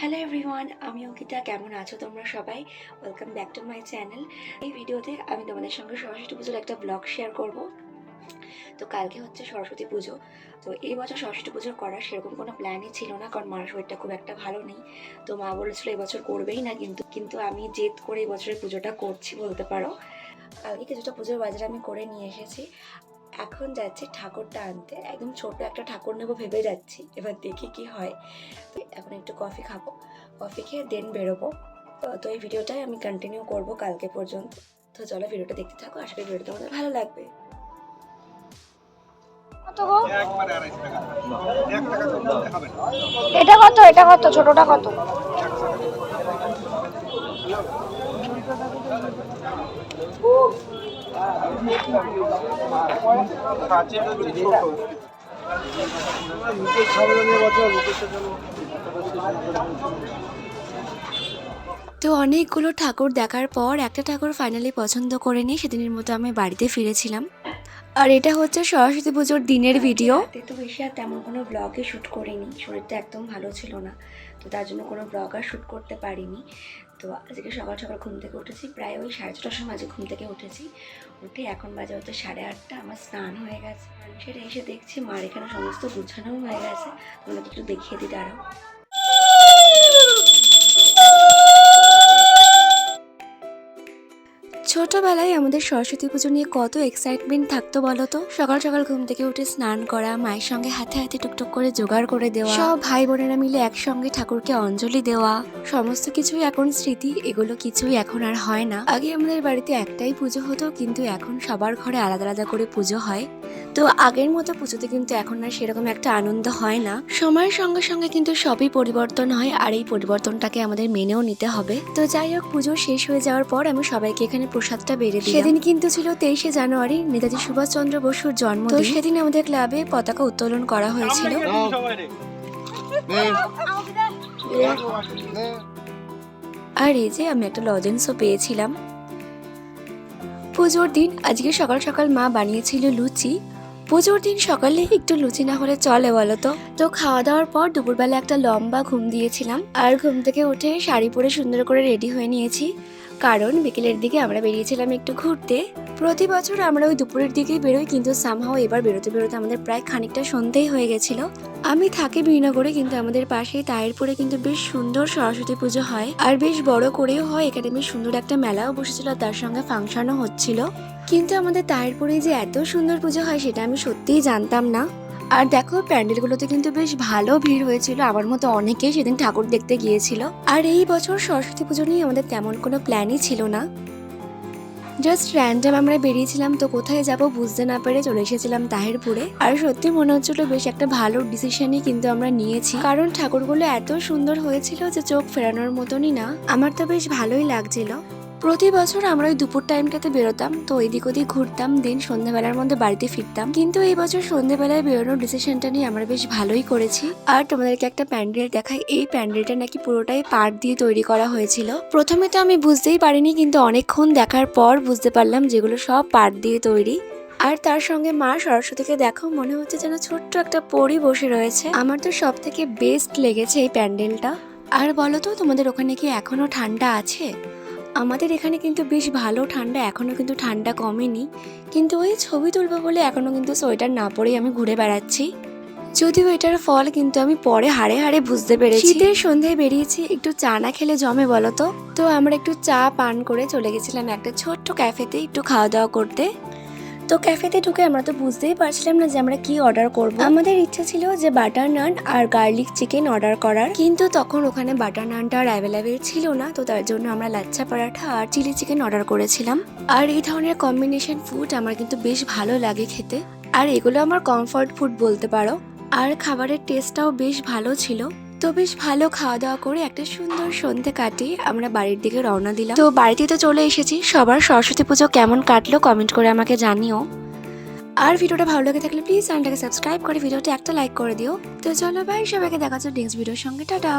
Hello everyone আমি অঙ্কিতা, কেমন আছো তোমরা সবাই? Welcome back to my channel এই ভিডিওতে আমি তোমাদের সঙ্গে সরস্বতী পুজোর একটা ব্লগ শেয়ার করব। তো কালকে হচ্ছে সরস্বতী পুজো। তো এই বছর সরস্বতী পুজো করার সেরকম কোনো প্ল্যানই ছিল না, কারণ মার শরীরটা খুব একটা ভালো নেই। তো মা বলেছিল এবছর করবেই না, কিন্তু কিন্তু আমি জেদ করে এই বছরের পুজোটা করছি বলতে পারো। কালকে কিছুটা পুজোর বাজার আমি করে নিয়ে এসেছি। এখন যাচ্ছি ঠাকুরটা আনতে। একদম ছোট একটা ঠাকুর নেব ভেবে যাচ্ছি। এবার দেখি কি হয়। তো এখন একটু কফি খাব। কফি খেয়ে দেন বেরোবো। তো- তো এই ভিডিওটাই আমি কন্টিনিউ করব কালকে পর্যন্ত। তো চলো ভিডিওটা দেখতে থাকো। আশা করি ভিডিওটা তোমাদের ভালো লাগবে। এটা কত? এটা কত? ছোটটা কত? তো অনেকগুলো ঠাকুর দেখার পর একটা ঠাকুর ফাইনালি পছন্দ করে নিয়ে সেদিনের মতো আমি বাড়িতে ফিরেছিলাম। আর এটা হচ্ছে সরস্বতী পুজোর দিনের ভিডিও তো বেশি আর তেমন কোনো ব্লগে শ্যুট করিনি, শরীরটা একদম ভালো ছিল না, তো তার জন্য কোনো ব্লগ আর শ্যুট করতে পারিনি। তো আজকে সকাল সকাল ঘুম থেকে উঠেছি, প্রায় ওই সাড়ে ছটার সময় আজকে ঘুম থেকে উঠেছি। উঠে এখন বাজে হচ্ছে সাড়ে আটটা, আমার স্নান হয়ে গেছে। সেটা এসে দেখছি মার এখানে সমস্ত গুছানো হয়ে গেছে। তোমাকে একটু দেখিয়ে দিই দাঁড়াও। ছোটবেলায় আমাদের সরস্বতী পুজো নিয়ে কত এক্সাইটমেন্ট থাকতো বলো তো? সকাল সকাল ঘুম থেকে উঠে স্নান করা, মায়ের সঙ্গে হাতে হাতে টুকটুক করে জোগাড় করে দেওয়া, সব ভাই বোনেরা মিলে একসঙ্গে ঠাকুরকে অঞ্জলি দেওয়া, সমস্ত কিছুই এখন স্মৃতি, এগুলো কিছুই এখন আর হয় না। আগে আমাদের বাড়িতে একটাই পুজো হতো, কিন্তু এখন সবার ঘরে আলাদা আলাদা করে পুজো হয়। তো আগের মতো পুজোতে কিন্তু এখন আর সেরকম একটা আনন্দ হয় না। সময়ের সঙ্গে সঙ্গে কিন্তু সবই পরিবর্তন হয়, আর এই পরিবর্তনটাকে আমাদের মেনেও নিতে হবে। তো যাই হোক, পুজো শেষ হয়ে যাওয়ার পর আমি সবাইকে এখানে প্রসাদটা বেড়ে দিই সেদিন কিন্তু ছিল তেইশে জানুয়ারি নেতাজি সুভাষচন্দ্র বসুর জন্মদিন। তো সেদিন আমাদের ক্লাবে পতাকা উত্তোলন করা হয়েছিল। আর এই যে আমি একটা লজেন্সও পেয়েছিলাম। পুজোর দিন আজকে সকাল সকাল মা বানিয়েছিল লুচি। পুজোর দিন সকালে একটু লুচি না হলে চলে বলো তো? তো খাওয়া দাওয়ার পর দুপুরবেলা একটা লম্বা ঘুম দিয়েছিলাম। আর ঘুম থেকে উঠে শাড়ি পরে সুন্দর করে রেডি হয়ে নিয়েছি। কারণ বিকেলের দিকে আমরা বেরিয়েছিলাম একটু ঘুরতে। প্রতি বছর আমরা ওই দুপুরের দিকেই বেরোই, কিন্তু সামহাও এবার বেরোতে বেরোতে আমাদের প্রায় খানিকটা সন্ধেই হয়ে গেছিল। আমি থাকি বিনগরে, কিন্তু আমাদের পাশেই তায়েরপুরে কিন্তু বেশ সুন্দর সরস্বতী পুজো হয়। আর বেশ বড় করেও হয় এখানে বেশ সুন্দর একটা মেলাও বসেছিল তার সঙ্গে ফাংশনও হচ্ছিল। কিন্তু আমাদের তায়েরপুরে যে এত সুন্দর পুজো হয়, সেটা আমি সত্যিই জানতাম না। আর দেখো, প্যান্ডেলগুলোতে কিন্তু বেশ ভালো ভিড় হয়েছিল। আমার মতো অনেকেই সেদিন ঠাকুর দেখতে গিয়েছিল। আর এই বছর সরস্বতী পুজো নিয়ে আমাদের তেমন কোনো প্ল্যানই ছিল না। জাস্ট র্যান্ডাম আমরা বেরিয়েছিলাম তো কোথায় যাব বুঝতে না পেরে চলে এসেছিলাম তাহেরপুরে। আর সত্যি মনে হচ্ছিল বেশ একটা ভালো ডিসিশনই কিন্তু আমরা নিয়েছি। কারণ ঠাকুরগুলো এত সুন্দর হয়েছিল যে চোখ ফেরানোর মতনই না। আমার তো বেশ ভালোই লাগছিল। প্রতি বছর আমরা ওই দুপুর টাইমটাতে বেরোতাম, তো এদিক ওদিক ঘুরতাম, দিন সন্ধ্যাবেলার মধ্যে বাড়িতে ফিরতাম। কিন্তু এই বছর সন্ধ্যাবেলায় বেরোনোর ডিসিশনটা নিয়ে আমরা বেশ ভালোই করেছি। আর তোমাদেরকে একটা প্যান্ডেল দেখাই, এই প্যান্ডেলটা নাকি পুরোটাই পাট দিয়ে তৈরি করা হয়েছিল। প্রথমে তো আমি বুঝতেই পারিনি, কিন্তু অনেকক্ষণ দেখার পর বুঝতে পারলাম যেগুলো সব পাট দিয়ে তৈরি। আর তার সঙ্গে মা সরস্বতীকে দেখো মনে হচ্ছে যেন ছোট্ট একটা পরি বসে রয়েছে। আমার তো সব থেকে বেস্ট লেগেছে এই প্যান্ডেলটা। আর বলো তো, তোমাদের ওখানে কি এখনও ঠান্ডা আছে? আমাদের এখানে কিন্তু বেশ ভালো ঠান্ডা এখনও কিন্তু ঠান্ডা কমেনি। কিন্তু ওই ছবি তুলবো বলে এখনও কিন্তু সোয়েটার না পরেই আমি ঘুরে বেড়াচ্ছি। যদিও এটার ফল কিন্তু আমি পরে হাড়ে হাড়ে বুঝতে পেরেছি। শীতের সন্ধ্যায় বেরিয়েছি একটু চা না খেলে জমে বলো তো? তো আমরা একটু চা পান করে চলে গেছিলাম একটা ছোট্ট ক্যাফেতে একটু খাওয়া দাওয়া করতে। তো ক্যাফেতে ঢুকে আমরা তো বুঝতেই পারছিলাম না যে আমরা কি অর্ডার করব। আমাদের ইচ্ছা ছিল যে বাটার নান আর গার্লিক চিকেন অর্ডার করার। কিন্তু তখন ওখানে বাটার নানটা আর অ্যাভেলেবেল ছিল না, তো তার জন্য আমরা লাচ্ছা পরাঠা আর চিলি চিকেন অর্ডার করেছিলাম। আর এই ধরনের কম্বিনেশন ফুড আমার কিন্তু বেশ ভালো লাগে খেতে। আর এগুলো আমার কমফর্ট ফুড বলতে পারো। আর খাবারের টেস্টটাও বেশ ভালো ছিল। তো বেশ ভালো খাওয়া দাওয়া করে একটা সুন্দর সন্ধে কাটিয়ে আমরা বাড়ির দিকে রওনা দিলাম। তো বাড়িতে তো চলে এসেছি, সবার সরস্বতী পুজো কেমন কাটলো কমেন্ট করে আমাকে জানিও। আর ভিডিওটা ভালো লাগে থাকলে প্লিজ চ্যানেলটাকে সাবস্ক্রাইব করে ভিডিওটা একটা লাইক করে দিও। তো চলো ভাই সবাইকে দেখাচ্ছ নেক্সট ভিডিওর সঙ্গে, টাটা।